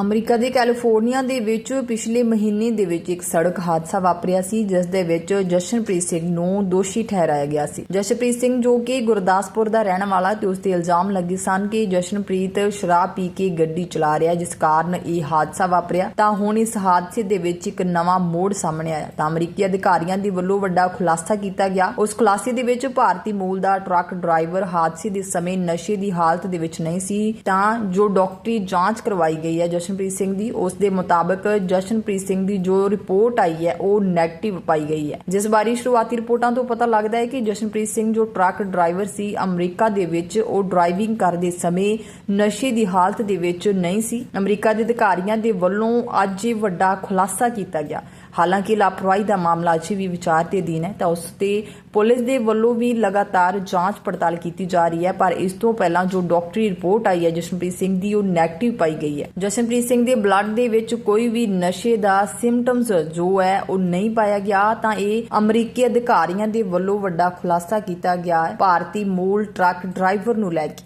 America ਦੇ California ਦੇ ਵਿੱਚ ਪਿਛਲੇ ਮਹੀਨੇ ਦੇ ਵਿੱਚ ਇੱਕ ਸੜਕ ਹਾਦਸਾ ਵਾਪਰਿਆ ਸੀ, ਜਿਸ ਦੇ ਵਿੱਚ ਜਸ਼ਨਪ੍ਰੀਤ ਸਿੰਘ ਨੂੰ ਦੋਸ਼ੀ ਠਹਿਰਾਇਆ ਗਿਆ ਸੀ। ਜਸ਼ਨਪ੍ਰੀਤ ਸਿੰਘ ਜੋ ਕਿ ਗੁਰਦਾਸਪੁਰ ਦਾ ਰਹਿਣ ਵਾਲਾ ਤੇ ਉਸ ਤੇ ਇਲਜ਼ਾਮ ਲੱਗੇ ਸਨ ਕਿ ਜਸ਼ਨਪ੍ਰੀਤ ਸ਼ਰਾਬ ਪੀ ਕੇ ਗੱਡੀ ਚਲਾ ਰਿਹਾ ਜਿਸ ਕਾਰਨ ਇਹ ਹਾਦਸਾ ਵਾਪਰਿਆ। ਤਾਂ ਹੁਣ ਇਸ ਹਾਦਸੇ ਦੇ ਵਿੱਚ ਇੱਕ ਨਵਾਂ ਮੋੜ ਸਾਹਮਣੇ ਆਇਆ। ਤਾਂ ਅਮਰੀਕੀ ਅਧਿਕਾਰੀਆਂ ਦੇ ਵੱਲੋਂ ਵੱਡਾ ਖੁਲਾਸਾ ਕੀਤਾ ਗਿਆ। ਉਸ ਖੁਲਾਸੇ ਦੇ ਵਿੱਚ ਭਾਰਤੀ ਮੂਲ ਦਾ ਟਰੱਕ ਡਰਾਈਵਰ ਹਾਦਸੇ ਦੇ ਸਮੇਂ ਨਸ਼ੇ ਦੀ ਹਾਲਤ ਦੇ ਵਿੱਚ ਨਹੀਂ ਸੀ। ਤਾਂ ਜੋ ਡਾਕਟਰੀ ਜਾਂਚ ਕਰਵਾਈ ਗਈ ਹੈ ਜਸ਼ਨਪ੍ਰੀਤ ਸਿੰਘ ਦੀ, ਉਸ ਦੇ ਮੁਤਾਬਕ ਜਸ਼ਨਪ੍ਰੀਤ ਸਿੰਘ ਦੀ ਜੋ ਰਿਪੋਰਟ ਆਈ ਹੈ, ਉਹ ਨੈਗੇਟਿਵ ਪਾਈ ਗਈ ਹੈ। ਜਿਸ ਬਾਰੇ ਸ਼ੁਰੂਆਤੀ ਰਿਪੋਰਟਾਂ ਤੋਂ ਪਤਾ ਲੱਗਦਾ ਹੈ ਕਿ ਜਸ਼ਨਪ੍ਰੀਤ ਸਿੰਘ ਜੋ ਟਰੱਕ ਡਰਾਈਵਰ ਸੀ ਅਮਰੀਕਾ ਦੇ ਵਿੱਚ, ਉਹ ਡਰਾਈਵਿੰਗ ਕਰਦੇ ਸਮੇਂ ਨਸ਼ੇ ਦੀ ਹਾਲਤ ਦੇ ਵਿੱਚ ਨਹੀਂ ਸੀ। ਅਮਰੀਕਾ ਦੇ ਅਧਿਕਾਰੀਆਂ ਦੇ ਵੱਲੋਂ ਅੱਜ ਇਹ ਵੱਡਾ ਖੁਲਾਸਾ ਕੀਤਾ ਗਿਆ। ਹਾਲਾਂਕਿ ਲਾਪਰਵਾਹੀ ਦਾ ਮਾਮਲਾ ਅਜੇ ਵੀ ਵਿਚਾਰ ਦੇ ਅਧੀਨ ਹੈ, ਤਾਂ ਉਸ ਤੇ ਪੁਲਿਸ ਦੇ ਵੱਲੋਂ ਵੀ ਲਗਾਤਾਰ ਜਾਂਚ ਪੜਤਾਲ ਕੀਤੀ ਜਾ ਰਹੀ ਹੈ, ਪਰ ਇਸ ਤੋਂ ਪਹਿਲਾਂ ਜੋ ਡਾਕਟਰੀ ਰਿਪੋਰਟ ਆਈ ਹੈ, ਜਸ਼ਨਪ੍ਰੀਤ ਸਿੰਘ ਦੀ, ਉਹ ਨੈਗੇਟਿਵ ਪਾਈ ਗਈ ਹੈ। ਜਸ਼ਨਪ੍ਰੀਤ ਸਿੰਘ ਦੇ ਬਲੱਡ ਦੇ ਵਿੱਚ ਕੋਈ ਵੀ ਨਸ਼ੇ ਦਾ ਸਿੰਪਟਮਸ ਜੋ ਹੈ, ਉਹ ਨਹੀਂ ਪਾਇਆ ਗਿਆ, ਤਾਂ ਇਹ ਅਮਰੀਕੀ ਅਧਿਕਾਰੀਆਂ ਦੇ ਵੱਲੋਂ ਵੱਡਾ ਖੁਲਾਸਾ ਕੀਤਾ ਗਿਆ ਹੈ। ਭਾਰਤੀ ਮੂਲ ਟਰੱਕ ਡਰਾਈਵਰ ਨੂੰ ਲੈ ਕੇ।